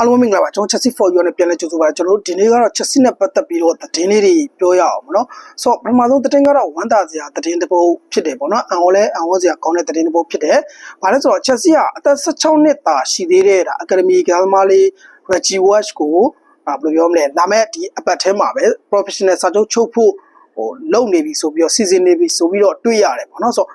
အားလုံးမင်္ဂလာပါကျွန်တော် Chelsea for you နဲ့ပြန်လဲကြိုဆိုပါကျွန်တော်တို့ဒီနေ့ကတော့ Chelsea နဲ့ပတ်သက်ပြီးတော့သတင်းလေးတွေပြောရအောင်မနော်ဆိုတော့ပထမဆုံးသတင်းကတော့ဝမ်းသာစရာသတင်းတစ်ပုဒ်ဖြစ်တယ်ပေါ့နော်အန်ဟောလဲအန်ဟောစရာကောင်းတဲ့သတင်းတစ်ပုဒ်ဖြစ်တယ်ဘာလဲဆိုတော့ Chelsea ကအသက်16နှစ်သာရှိသေးတဲ့ဒါ Academy ကစားသမားလေး Reggie Watch ကိုအာဘယ်လိုပြောမလဲလာမဲ့ဒီအပတ်ထဲမှာပဲ professional စာချုပ်ချုပ်ဖို့ဟိုလုံနေပြီဆိုပြီးတော့စီစဉ်နေပြီဆိုပြီးတော့တွေ့ရတယ်ပေါ့နော်ဆိုတော့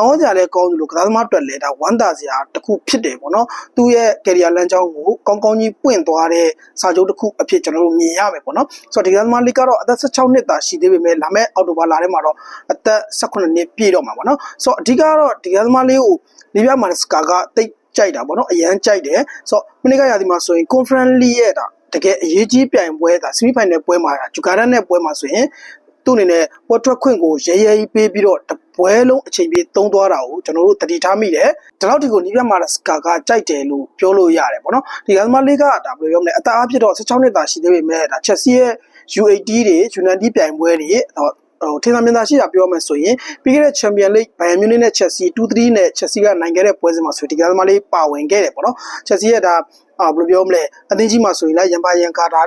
အောင်ကြလည်းကောင်းသလိုကစားသမားအတွက်လည်းဒါဝမ်းသာစရာတစ်ခုဖြစ်တယ်ပေါ့နော်သူ့ရဲ့ career လမ်းကြောင်းကိုကောင်းကောင်းကြီးပွင့်သွားတဲ့စာချုပ်တစ်ခုအဖြစ်ကျွန်တော်တို့မြင်ရမယ်ပေါ့နော်ဆိုတော့ဒီကစားသမားလေးကတော့အသက်16နှစ်သာရှိသေးပေမဲ့လာမယ့်အောက်တိုဘာလထဲမှာတော့အသက်18နှစ်ပြည့်တော့မှာပေါ့နော်ဆိုတော့အဓိကတော့ဒီကစားသမားလေးကိုလီဗီယာမာစကာကတိတ်ကြိုက်တာပေါ့နော်အရန်ကြိုက်တယ်ဆိုတော့မနေ့ကရာသီမှာဆိုရင် conference league ရဲ့ဒါတကယ်အရေးကြီးပြိုင်ပွဲဒါ semi final ပွဲမှာဂျူကာရန်နဲ့ပွဲမှာဆိုရင်သူ့အနေနဲ့ပွဲထွက်ခွင့်ကိုရဲရဲကြီးပေးပြီးတော့တ ပွဲလုံးအချိန်ပြည့်သုံးသွားတာကိုကျွန်တော်တို့တတိထားမိတယ်ဒီလောက်ဒီကိုနီးပြမာစကာကကြိုက်တယ်လို့ပြောလို့ရတယ်ပေါ့နော်ဒီကသမားလေးကဒါဘယ်လိုပြောမလဲအသားအဖြစ်တော့16နှစ်သာရှိသေးပေမဲ့ဒါချက်စီရဲ့ U18 တွေ U19 ပြိုင်ပွဲတွေဟိုထင်သာမြင်သာရှိတာပြောမယ်ဆိုရင်ပြီးခဲ့တဲ့ Champion League Bayern Munich နဲ့ Chelsea 2-3နဲ့ Chelsea ကနိုင်ခဲ့တဲ့ပွဲစဉ်မှာဆိုဒီကသမားလေးပါဝင်ခဲ့တယ်ပေါ့နော် Chelsea ရဲ့ဒါအာဘယ်လိုပြောမလဲအသင်းကြီးမှာဆိုရင်လည်းရန်ပါရန်ကာတာ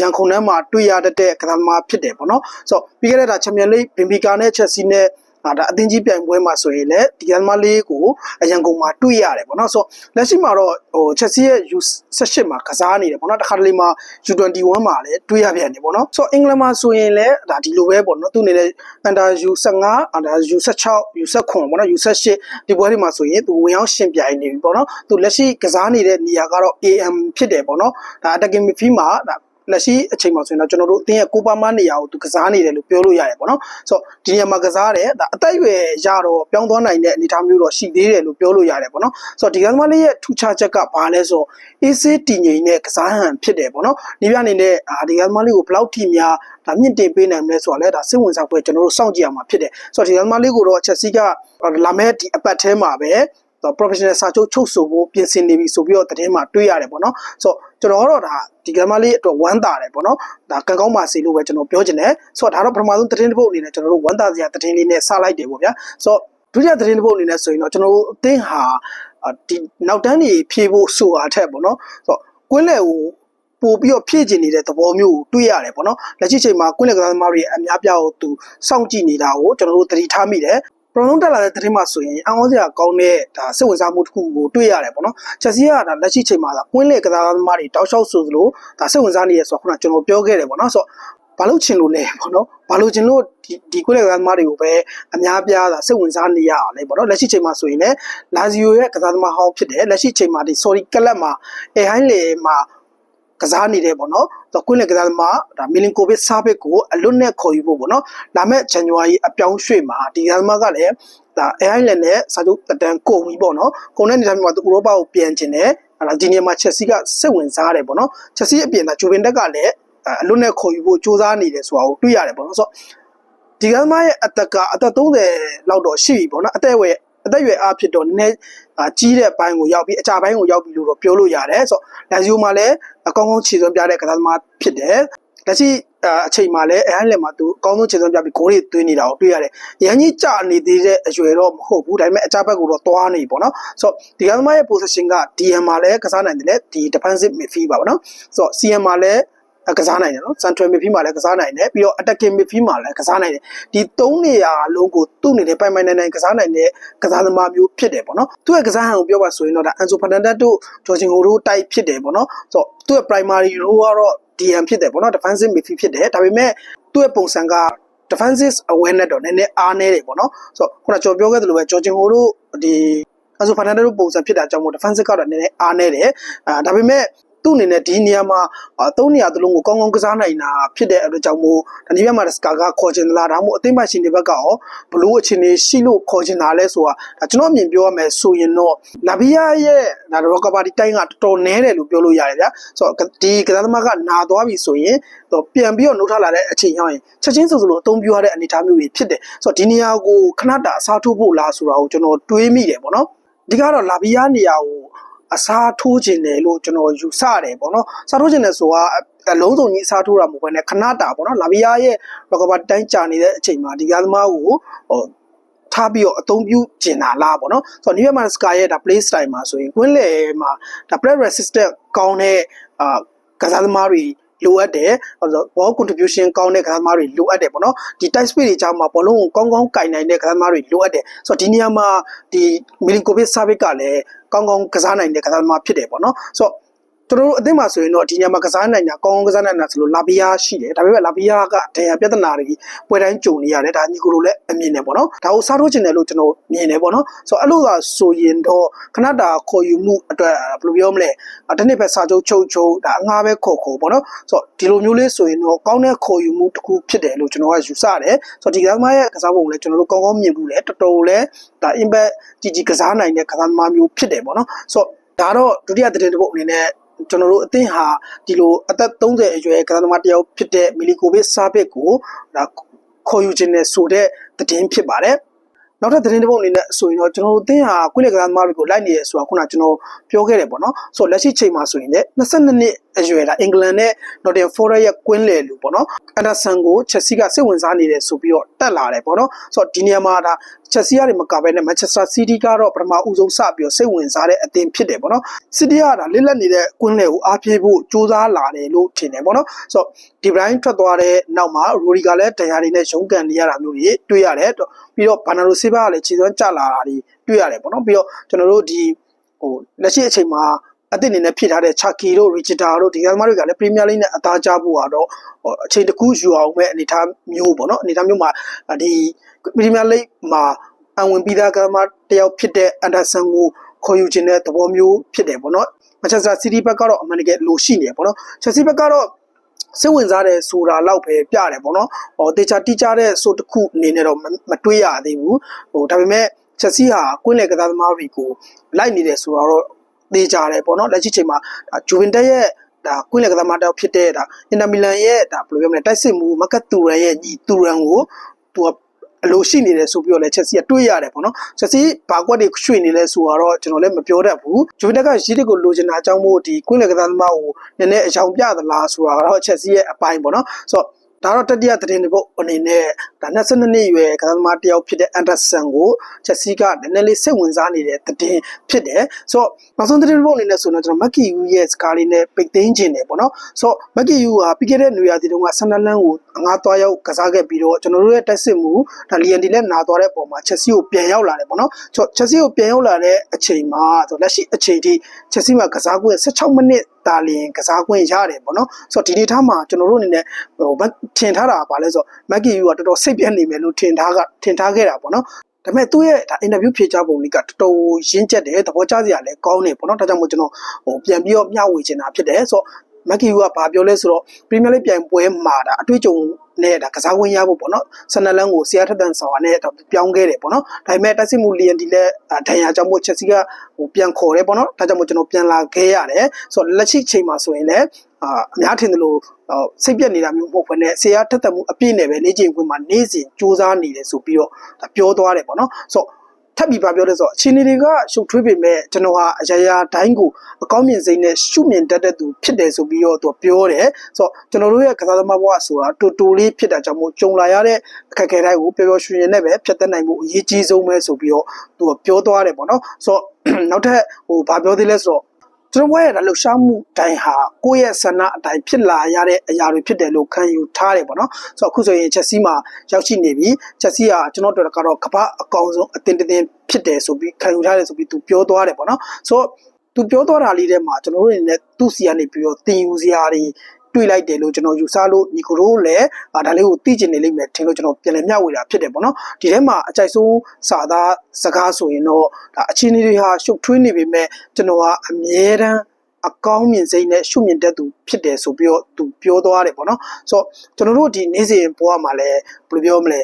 ရန်ခုန်ထဲမှာတွေ့ရတဲ့ကစားသမားဖြစ်တယ်ပေါ့နော်ဆိုတော့ပြီးခဲ့တဲ့ဒါ Champion League Benfica နဲ့ Chelsea နဲ့အာ ဒါအသင်းကြီးပြိုင်ပွဲမှာဆိုရင်လည်းဒီကသမားလေးကိုအရန်ကုန်မှာတွေ့ရတယ်ပေါ့နော်ဆိုတော့လက်ရှိမှာတော့ဟို Chelsea ရဲ့ U18 မှာကစားနေတယ်ပေါ့နော်တခါတလေမှာ U21 မှာလည်းတွေ့ရပြန်တယ်ပေါ့နော်ဆိုတော့အင်္ဂလန်မှာဆိုရင်လည်းဒါဒီလိုပဲပေါ့နော်သူအနေနဲ့ Under U15 Under U16 U19 ပေါ့နော် U18 ဒီပွဲတွေမှာဆိုရင်သူဝင်ရောက်ရှင်ပြိုင်နေပြီပေါ့နော်သူလက်ရှိကစားနေတဲ့နေရာကတော့ AM ဖြစ်တယ်ပေါ့နော်ဒါ attacking midfield မှာဒါ လက်ရှိအချိန်မှာဆိုရင်တော့ကျွန်တော်တို့အသင်းရဲ့ကိုပါမနေရာကိုသူကစားနေတယ်လို့ပြောလို့ရတယ်ပေါ့နော်ဆိုတော့ဒီနေရာမှာကစားတယ်ဒါအသက်အရွယ်ရတော့ပြောင်းသွားနိုင်တဲ့အနေအထားမျိုးတော့ရှိသေးတယ်လို့ပြောလို့ရတယ်ပေါ့နော်ဆိုတော့ဒီကစားမလေးရဲ့ထူးခြားချက်ကဘာလဲဆိုတော့အေးဆေးတည်ငြိမ်တဲ့ကစားဟန်ဖြစ်တယ်ပေါ့နော်ဒီပြအနေနဲ့အာဒီကစားမလေးကိုဘယ်လောက်ထိများဒါမြင့်တင်ပေးနိုင်မလဲဆိုတာလဲဒါစိတ်ဝင်စားပွဲကျွန်တော်တို့စောင့်ကြည့်ရမှာဖြစ်တယ်ဆိုတော့ဒီကစားမလေးကိုတော့ချက်စီကလာမဲ့ဒီအပတ်ထဲမှာပဲတော့ professional စာချုပ်ချုပ်ဆိုဖို့ပြင်ဆင်နေပြီဆိုပြီးတော့သတင်းမှာတွေ့ရတယ်ပေါ့နော်ဆိုတော့ ကျွန်တော်တော့ဒါဒီကမ္ဘာလေးအတွက်ဝမ်းသာတယ်ပေါ့နော်ဒါကံကောင်းပါစေလို့ပဲကျွန်တော်ပြောချင်တယ်ဆိုတော့ဒါတော့ပထမဆုံးသတင်းတစ်ပုဒ်အနေနဲ့ကျွန်တော်တို့ဝမ်းသာစရာသတင်းလေးနဲ့စလိုက်တယ်ပေါ့ဗျာဆိုတော့ဒုတိယသတင်းတစ်ပုဒ်အနေနဲ့ဆိုရင်တော့ကျွန်တော်တို့အသင်းဟာဒီနောက်တန်းတွေဖြည့်ဖို့ဆိုတာထက်ပေါ့နော်ဆိုတော့ကွင်းလယ်ကိုပို့ပြီးတော့ဖြည့်ကျင်နေတဲ့သဘောမျိုးကိုတွေ့ရတယ်ပေါ့နော်လက်ရှိချိန်မှာကွင်းလယ်ကစားသမားတွေအများပြားကိုသူစောင့်ကြည့်နေတာကိုကျွန်တော်တို့သတိထားမိတယ် ပထမဆုံးတက်လာတဲ့သတင်းမှာဆိုရင်အံ့ဩစရာကောင်းတဲ့ဒါစိတ်ဝင်စားမှုတစ်ခုကိုတွေ့ရတယ်ပေါ့နော်။ချက်စီကဒါလက်ရှိချိန်မှာကကွင်းလေကစားသမားတွေတောက်လျှောက်ဆိုသလိုဒါစိတ်ဝင်စားနေရဆိုတော့ခုနကျွန်တော်ပြောခဲ့တယ်ပေါ့နော်။ဆိုတော့ဘာလို့ချင်လို့လဲပေါ့နော်။ဘာလို့ချင်လို့ဒီဒီကွင်းလေကစားသမားတွေကိုပဲအများပြားဒါစိတ်ဝင်စားနေရအောင်လေပေါ့နော်။လက်ရှိချိန်မှာဆိုရင်လည်းလာဇီယိုရဲ့ကစားသမားဟောင်းဖြစ်တယ်။လက်ရှိချိန်မှာဒီ sorry ကလပ်မှာအဲဟိုင်းလေမှာ ကစားနေတယ်ပေါ့နော်။တော့ကွင်းလေကစားသမားဒါမီလင်ကိုဗစ်ဆာဘစ်ကိုအလွတ်နဲ့ခေါ်ယူဖို့ပေါ့နော်။လာမယ့်ဇန်နဝါရီအပြောင်းရွှေ့မှာဒီကစားသမားကလည်းဒါအဲဟိုင်းလန်နဲ့စာချုပ်တန်ကုန်ပြီပေါ့နော်။ကုန်တဲ့နေရာမှာသူဥရောပကိုပြန်ကျင်တယ်။ဟာလာဒီနေရာမှာချက်စီကစိတ်ဝင်စားတယ်ပေါ့နော်။ချက်စီအပြင်ကဂျူဗင်တက်ကလည်းအလွတ်နဲ့ခေါ်ယူဖို့စူးစမ်းနေတယ်ဆိုတာကိုတွေ့ရတယ်ပေါ့နော်။ဆိုတော့ဒီကစားသမားရဲ့အသက်က အသက်30လောက်တော့ရှိပြီပေါ့နော်။အသက်အရွယ် အသက်အရွယ်အားဖြစ်တော့နည်းနည်းကြီးတဲ့ဘိုင်းကိုရောက်ပြီးအကြဘိုင်းကိုရောက်ပြီးလို့တော့ပြောလို့ရတယ်ဆိုတော့လက်ဇီယိုမှာလည်းအကောင်းဆုံးခြေစွမ်းပြတဲ့ကစားသမားဖြစ်တယ်လက်ရှိအချိန်မှာလည်းအဲဟန်လက်မှာသူအကောင်းဆုံးခြေစွမ်းပြပြီးဂိုးတွေသွင်းနေတာကိုတွေ့ရတယ်။ရန်ကြီးကြနေသေးတဲ့အရွယ်တော့မဟုတ်ဘူးဒါပေမဲ့အကြဘက်ကိုတော့သွားနေပေါ့နော်။ဆိုတော့ဒီကစားသမားရဲ့ position က DM မှာလည်းကစားနိုင်တယ်လေဒီ defensive midfield ပါပေါ့နော်။ဆိုတော့ CM မှာလည်း ကစားနိုင်တယ်နော် central midfield မှာလည်းကစားနိုင်တယ်ပြီးတော့ attacking midfield မှာလည်းကစားနိုင်တယ်ဒီသုံးနေရာလုံးကိုသူ့အနေနဲ့ပိုင်ပိုင်နိုင်နိုင်ကစားနိုင်တဲ့ကစားသမားမျိုးဖြစ်တယ်ပေါ့နော်သူ့ရဲ့ကစားဟန်ကိုပြောပါဆိုရင်တော့ဒါ Anzo Fernandez တို့ Jorginho တို့တိုက်ဖြစ်တယ်ပေါ့နော်ဆိုတော့သူ့ရဲ့ primary role ကတော့ DM ဖြစ်တယ်ပေါ့နော် defensive midfield ဖြစ်တယ်ဒါပေမဲ့သူ့ရဲ့ပုံစံက defensive awareness တော့နည်းနည်းအားနည်းတယ်ပေါ့နော်ဆိုတော့ခုနကျွန်တော်ပြောခဲ့သလိုပဲ Jorginho တို့ဒီအဲဆိုဖာနန်ဒိုတို့ပုံစံဖြစ်တာကြောင့်မို့ defensive ကတော့နည်းနည်းအားနေတယ်အာဒါပေမဲ့ သူ့အနေနဲ့ဒီနေရာမှာသုံးနေရာသလုံးကိုကောင်းကောင်းကစားနိုင်တာဖြစ်တဲ့အတွက်ကြောင့်မို့ဒီနေ့မှာစကာကခေါ်ချင်လာတာမို့အသိမှရှင်တွေဘက်ကရောဘလို့အခြေအနေရှိလို့ခေါ်ချင်တာလဲဆိုတာဒါကျွန်တော်အမြင်ပြောရမယ်ဆိုရင်တော့လာဘီယာရဲ့ဒါရောကဘာဒီတိုင်းကတော်တော်နည်းတယ်လို့ပြောလို့ရတယ်ဗျာဆိုတော့ဒီကစားသမားကနာသွားပြီဆိုရင်တော့ပြန်ပြီးတော့နှုတ်ထလာတဲ့အချိန်ရောက်ရင်ချက်ချင်းဆိုစလို့အသုံးပြုရတဲ့အနေအထားမျိုးတွေဖြစ်တယ်ဆိုတော့ဒီနေရာကိုခဏတာအစားထိုးဖို့လားဆိုတာကိုကျွန်တော်တွေးမိတယ်ပေါ့နော်ဒီကတော့လာဘီယာနေရာကို အစားထိုးခြင်းတယ်လို့ကျွန်တော်ယူဆတယ်ပေါ့နော်စားထိုးခြင်းတယ်ဆိုတာအလုံးစုံကြီးအစားထိုးတာမဟုတ်ဘဲနဲ့ခဏတာပေါ့နော်လာဘီယာရဲ့ဘကဘာတိုင်းကြာနေတဲ့အချိန်မှာဒီကားသမားကိုဟိုထထားပြီးတော့အသုံးပြုကျင်တာလားပေါ့နော်ဆိုတော့ New York Sky ရဲ့ဒါ play style မှာဆိုရင်ကွင်းလေမှာဒါ press resistant ကောင်းတဲ့အာကစားသမားတွေလိုအပ်တယ်ဟိုဆို ball contribution ကောင်းတဲ့ကစားသမားတွေလိုအပ်တယ်ပေါ့နော်ဒီ tight space တွေကြောင့်မှာဘောလုံးကိုကောင်းကောင်းကင်နိုင်တဲ့ကစားသမားတွေလိုအပ်တယ်ဆိုတော့ဒီနေရာမှာဒီ Milinkovic Savic ကလည်း ကောင်းကောင်းကစားနိုင်တဲ့ကစားသမားဖြစ်တယ်ပေါ့နော်ဆိုတော့ ကျွန်တော်တို့အသင်းမှာဆိုရင်တော့ဒီညမှာကစားနိုင်တာကောင်းကောင်းကစားနိုင်တာဆိုလို့လာဘီယာရှိတယ်ဒါပေမဲ့လာဘီယာကဒဏ်ရာပြဿနာတွေပွဲတိုင်းကြုံနေရတယ်ဒါညီကိုလိုလည်းအမြင်တယ်ပေါ့နော်ဒါကိုစားထိုးချင်တယ်လို့ကျွန်တော်မြင်တယ်ပေါ့နော်ဆိုတော့အဲ့လိုသာဆိုရင်တော့ခဏတာခေါ်ယူမှုအတွက်ဘယ်လိုပြောမလဲတစ်နှစ်ပဲစာချုပ်ချုပ်ချုပ်ဒါအငှားပဲခေါ်ခေါ်ပေါ့နော်ဆိုတော့ဒီလိုမျိုးလေးဆိုရင်တော့ကောင်းတဲ့ခေါ်ယူမှုတစ်ခုဖြစ်တယ်လို့ကျွန်တော်ကယူဆတယ်ဆိုတော့ဒီကစားသမားရဲ့ကစားပုံကိုလည်းကျွန်တော်တို့ကောင်းကောင်းမြင်ဘူးလေတော်တော်လည်းဒါ impact ကြီးကြီးကစားနိုင်တဲ့ကစားသမားမျိုးဖြစ်တယ်ပေါ့နော်ဆိုတော့ဒါတော့ဒုတိယသတင်းတစ်ပုဒ်အနေနဲ့ ကျွန်တော်တို့အသင်းဟာဒီလိုအသက်30အရွယ်ကစားသမားတစ်ယောက်ဖြစ်တဲ့မီလီကိုဗစ်စာဘစ်ကိုဒါခေါ်ယူခြင်းနဲ့ဆိုတဲ့သတင်းဖြစ်ပါတယ်နောက်ထပ်သတင်းတစ်ပုဒ်အနေနဲ့ဆိုရင်တော့ကျွန်တော်တို့အသင်းဟာကွင်းလက်ကစားသမားတွေကိုလိုက်နေရဆိုတာခုနကကျွန်တော်ပြောခဲ့တယ်ပေါ့နော်ဆိုတော့လက်ရှိချိန်မှာဆိုရင်လည်း22နှစ်အရွယ်လာအင်္ဂလန်နဲ့ Nottingham Forest ရဲ့ကွင်းလယ်လူပေါ့နော်အန်ဒါဆန်ကိုချက်စီကစိတ်ဝင်စားနေတယ်ဆိုပြီးတော့တက်လာတယ်ပေါ့နော်ဆိုတော့ဒီနေရာမှာဒါချက်စီကနေမကဘဲနဲ့ Manchester City ကတော့ပထမဦးဆုံးစပြီးတော့စိတ်ဝင်စားတဲ့အသင်းဖြစ်တယ်ပေါ့နော် City ကဒါလစ်လက်နေတဲ့ကွင်းလယ်ကိုအားပြေးဖို့စူးစမ်းလာတယ်လို့ထင်တယ်ပေါ့နော်ဆိုတော့ဒီဘရိုင်းထွက်သွားတဲ့နောက်မှာရိုဒီကလည်းတရားတွေနဲ့ရုန်းကန်နေရတာမျိုးတွေတွေ့ရတယ်ပြီးတော့ဘာနာရိုဆေးဘာကလည်းခြေစွမ်းကျလာတာတွေတွေ့ရတယ်ပေါ့နော်ပြီးတော့ကျွန်တော်တို့ဒီဟိုလက်ရှိအချိန်မှာအသစ်အနေနဲ့ဖြစ်ထားတဲ့ Chucky တို့ Richard တို့ဒီကသမားတွေကလည်း Premier League နဲ့အသားကျဖို့ကတော့အချိန်တစ်ခုယူအောင်ပဲအနေထားမျိုးပေါ့နော်အနေထားမျိုးမှာဒီ Premier League မှာအဝင်ပြီးသားကသမားတယောက်ဖြစ်တဲ့ Anderson ကိုခေါ်ယူခြင်းတဲ့သဘောမျိုးဖြစ်တယ်ပေါ့နော် Manchester City ဘက်ကတော့အမှန်တကယ်လိုရှိနေပေါ့နော် Chelsea ဘက်ကတော့စိတ်ဝင်စားတဲ့ဆိုတာလောက်ပဲပြတယ်ပေါ့နော်ဟိုတေချာတိကျတဲ့ဆိုတစ်ခုအနေနဲ့တော့မတွေးရသေးဘူးဟိုဒါပေမဲ့ချက်စီဟာကွင်းလေကစားသမားတွေကိုလိုက်နေတယ်ဆိုတော့သေချာတယ်ပေါ့နော်လက်ရှိချိန်မှာဂျူဗင်တက်ရဲ့ဒါကွင်းလေကစားသမားတောက်ဖြစ်တဲ့ဒါအင်တာမီလန်ရဲ့ဒါဘယ်လိုပြောမလဲတိုက်စစ်မှုမကတ်တူရန်ရဲ့ညီတူရန်ကိုသူက အလိုရှိနေတယ်ဆိုပြီးတော့လည်းချက်စီကတွေးရတယ်ပေါ့နော်ချက်စီဘာကွက်တွေရွှေ့နေလဲဆိုတော့ကျွန်တော်လည်းမပြောတတ်ဘူးဂျူဗင်တက်ကရီးတစ်ကိုလိုချင်တာအကြောင်းမို့ဒီကွင်းလေကစားသမားကိုနည်းနည်းအယောင်ပြသလားဆိုတာကတော့ချက်စီရဲ့အပိုင်းပေါ့နော်ဆိုတော့ ဒါတော့တတိယသတင်းတစ်ပုဒ်အနေနဲ့ဒါ22နှစ်ရွယ်ကစားသမားတယောက်ဖြစ်တဲ့အန်ဒါဆန်ကိုချက်စီကနည်းနည်းလေးစိတ်ဝင်စားနေတဲ့သတင်းဖြစ်တယ်ဆိုတော့နောက်ဆုံးသတင်းတစ်ပုဒ်အနေနဲ့ဆိုတော့ကျွန်တော်မက်ကီယူရဲ့စကားလေးနဲ့ပိတ်သိမ်းခြင်းတယ်ပေါ့နော်ဆိုတော့မက်ကီယူဟာပြီးခဲ့တဲ့နွေရာသီတုန်းကဆန်နလန်ကိုငါးသွားရောက်ကစားခဲ့ပြီးတော့ကျွန်တော်တို့ရဲ့တက်စစ်မှုဒါလီယန်ဒီလည်းနာသွားတဲ့ပုံမှာချက်စီကိုပြန်ရောက်လာတယ်ပေါ့နော်ဆိုတော့ချက်စီကိုပြန်ရောက်လာတဲ့အချိန်မှာဆိုလက်ရှိအချိန်ထိချက်စီမှာကစားကွင်း16မိနစ် တာလင်ကစားခွင့်ရတယ်ပေါ့နော်ဆိုတော့ဒီနေ့ထားမှာကျွန်တော်တို့အနေနဲ့ဟိုထင်ထားတာပါလဲဆိုတော့မက်ကီယူကတော်တော်စိတ်ပြတ်နေမယ်လို့ထင်ထားကထင်ထားခဲ့တာပေါ့နော်ဒါပေမဲ့သူ့ရဲ့ဒါအင်တာဗျူးဖြေချပုံလေးကတော်တော်ရင်းကျက်တယ်သဘောကျစရာလည်းကောင်းတယ်ပေါ့နော်ဒါကြောင့်မို့ကျွန်တော်ဟိုပြန်ပြီးတော့မျှဝေချင်တာဖြစ်တယ်ဆိုတော့ မက်ကီယူကဘာပြောလဲဆိုတော့ပရီးမီယာလိပြိုင်ပွဲမှာဒါအတွေ့အကြုံနဲ့ဒါကစားဝင်ရဖို့ပေါ့နော်ဆန်နလန်ကိုဆီယာထက်တန်ဆောင်နဲ့ပြောင်းခဲ့တယ်ပေါ့နော်ဒါပေမဲ့တိုက်စစ်မှုလီယန်ဒီလည်းဒဏ်ရာကြောင့်မို့ချက်စီကဟိုပြန်ခေါ်တယ်ပေါ့နော်ဒါကြောင့်မို့ကျွန်တော်ပြန်လာခဲ့ရတယ်ဆိုတော့လက်ရှိချိန်မှာဆိုရင်လည်းအာအများထင်တယ်လို့စိတ်ပြက်နေတာမျိုးမဟုတ်ဘဲနဲ့ဆရာထက်သက်မှုအပြည့်နဲ့ပဲနေချိန်ခွင်မှာနေစဉ်စူးစမ်းနေတယ်ဆိုပြီးတော့ပြောသွားတယ်ပေါ့နော်ဆိုတော့ ထပ်ပြီးပါပြောလဲဆိုတော့အခြေအနေတွေကရှုပ်ထွေးပေမဲ့ကျွန်တော်ဟာအရာရာတိုင်းကိုအကောင်းမြင်စိတ်နဲ့ရှုမြင်တတ်တဲ့သူဖြစ်တယ်ဆိုပြီးတော့သူပြောတယ်ဆိုတော့ကျွန်တော်တို့ရဲ့ကစားသမားဘဝဆိုတာတူတူလေးဖြစ်တာကြောင့်မို့ကြုံလာရတဲ့အခက်အခဲတိုင်းကိုပျော်ပျော်ရွှင်ရွှင်နဲ့ပဲဖြတ်သန်းနိုင်မှုအရေးကြီးဆုံးပဲဆိုပြီးတော့သူကပြောသွားတယ်ပေါ့နော်ဆိုတော့နောက်ထပ်ဟိုဘာပြောသေးလဲဆိုတော့ ကျွန်တော်ရဲ့လှုပ်ရှားမှုတိုင်းဟာကိုယ့်ရဲ့ဆန္ဒအတိုင်းဖြစ်လာရတဲ့အရာတွေဖြစ်တယ်လို့ခံယူထားတယ်ပေါ့နော်ဆိုတော့အခုဆိုရင်ချက်စီမှာရောက်ရှိနေပြီချက်စီကကျွန်တော်တို့ကတော့ကပအကောင်ဆုံးအတင်းတင်းဖြစ်တယ်ဆိုပြီးခံယူထားတယ်ဆိုပြီးသူပြောသွားတယ်ပေါ့နော်ဆိုတော့သူပြောသွားတာလေးထဲမှာကျွန်တော်တို့အနေနဲ့သူ့စီကနေပြီးတော့တင်ယူစရာတွေ တွေ့လိုက်တယ်လို့ကျွန်တော်ယူဆလို့ညီကိုတို့လည်းဒါလေးကိုသိကျင်နေလိမ့်မယ်ထင်လို့ကျွန်တော်ပြန်လည်မျှဝေတာဖြစ်တယ်ပေါ့နော်ဒီထဲမှာအကြိုက်ဆုံးစာသားစကားဆိုရင်တော့ဒါအခြေအနေတွေဟာရှုပ်ထွေးနေပေမဲ့ကျွန်တော်ကအမြဲတမ်းအကောင်းမြင်စိတ်နဲ့ရှုမြင်တတ်သူဖြစ်တယ်ဆိုပြီးတော့သူပြောသွားတယ်ပေါ့နော်ဆိုတော့ကျွန်တော်တို့ဒီနေ့စဉ်ဘဝမှာလည်းဘယ်လိုပြောမလဲ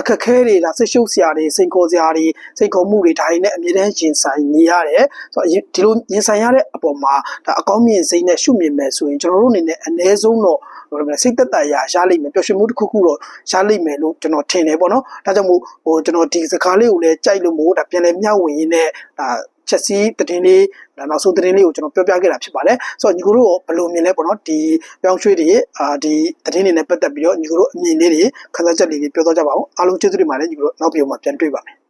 အခက်ခဲတွေဒါဆိတ်ရှုပ်စရာတွေစိန်ခေါ်စရာတွေစိတ်ခေါ်မှုတွေဒါတွေနဲ့အမြဲတမ်းရင်ဆိုင်နေရတယ်ဆိုတော့ဒီလိုရင်ဆိုင်ရတဲ့အပေါ်မှာဒါအကောင်းမြင်စိတ်နဲ့ရှုမြင်မယ်ဆိုရင်ကျွန်တော်တို့အနေနဲ့အ ਨੇ ဆုံးတော့ဘယ်လိုလဲစိတ်သက်သာရာရလိမ့်မယ်ပျော်ရွှင်မှုတစ်ခုခုတော့ရလိမ့်မယ်လို့ကျွန်တော်ထင်တယ်ပေါ့နော်ဒါကြောင့်မို့ဟိုကျွန်တော်ဒီစကားလေးကိုလည်းကြိုက်လို့မို့ဒါပြန်လဲမျှဝေရင်းနဲ့ဒါ ချက်စီးတည်င်းလေးနောက်ဆုံးတည်င်းလေးကိုကျွန်တော်ပြောပြခဲ့တာဖြစ်ပါတယ်ဆိုတော့ညီကိုတို့ဘယ်လိုမြင်လဲပေါ့နော်ဒီပြောင်းရွှေ့တွေအာဒီတည်င်းတွေနဲ့ပတ်သက်ပြီးတော့ညီကိုတို့အမြင်လေးတွေခန်းစားချက်လေးတွေပြောတော့ကြပါဦးအားလုံးကျေးဇူးတင်ပါတယ်ညီကိုတို့နောက်ပြန်မှာပြန်တွေ့ပါမယ်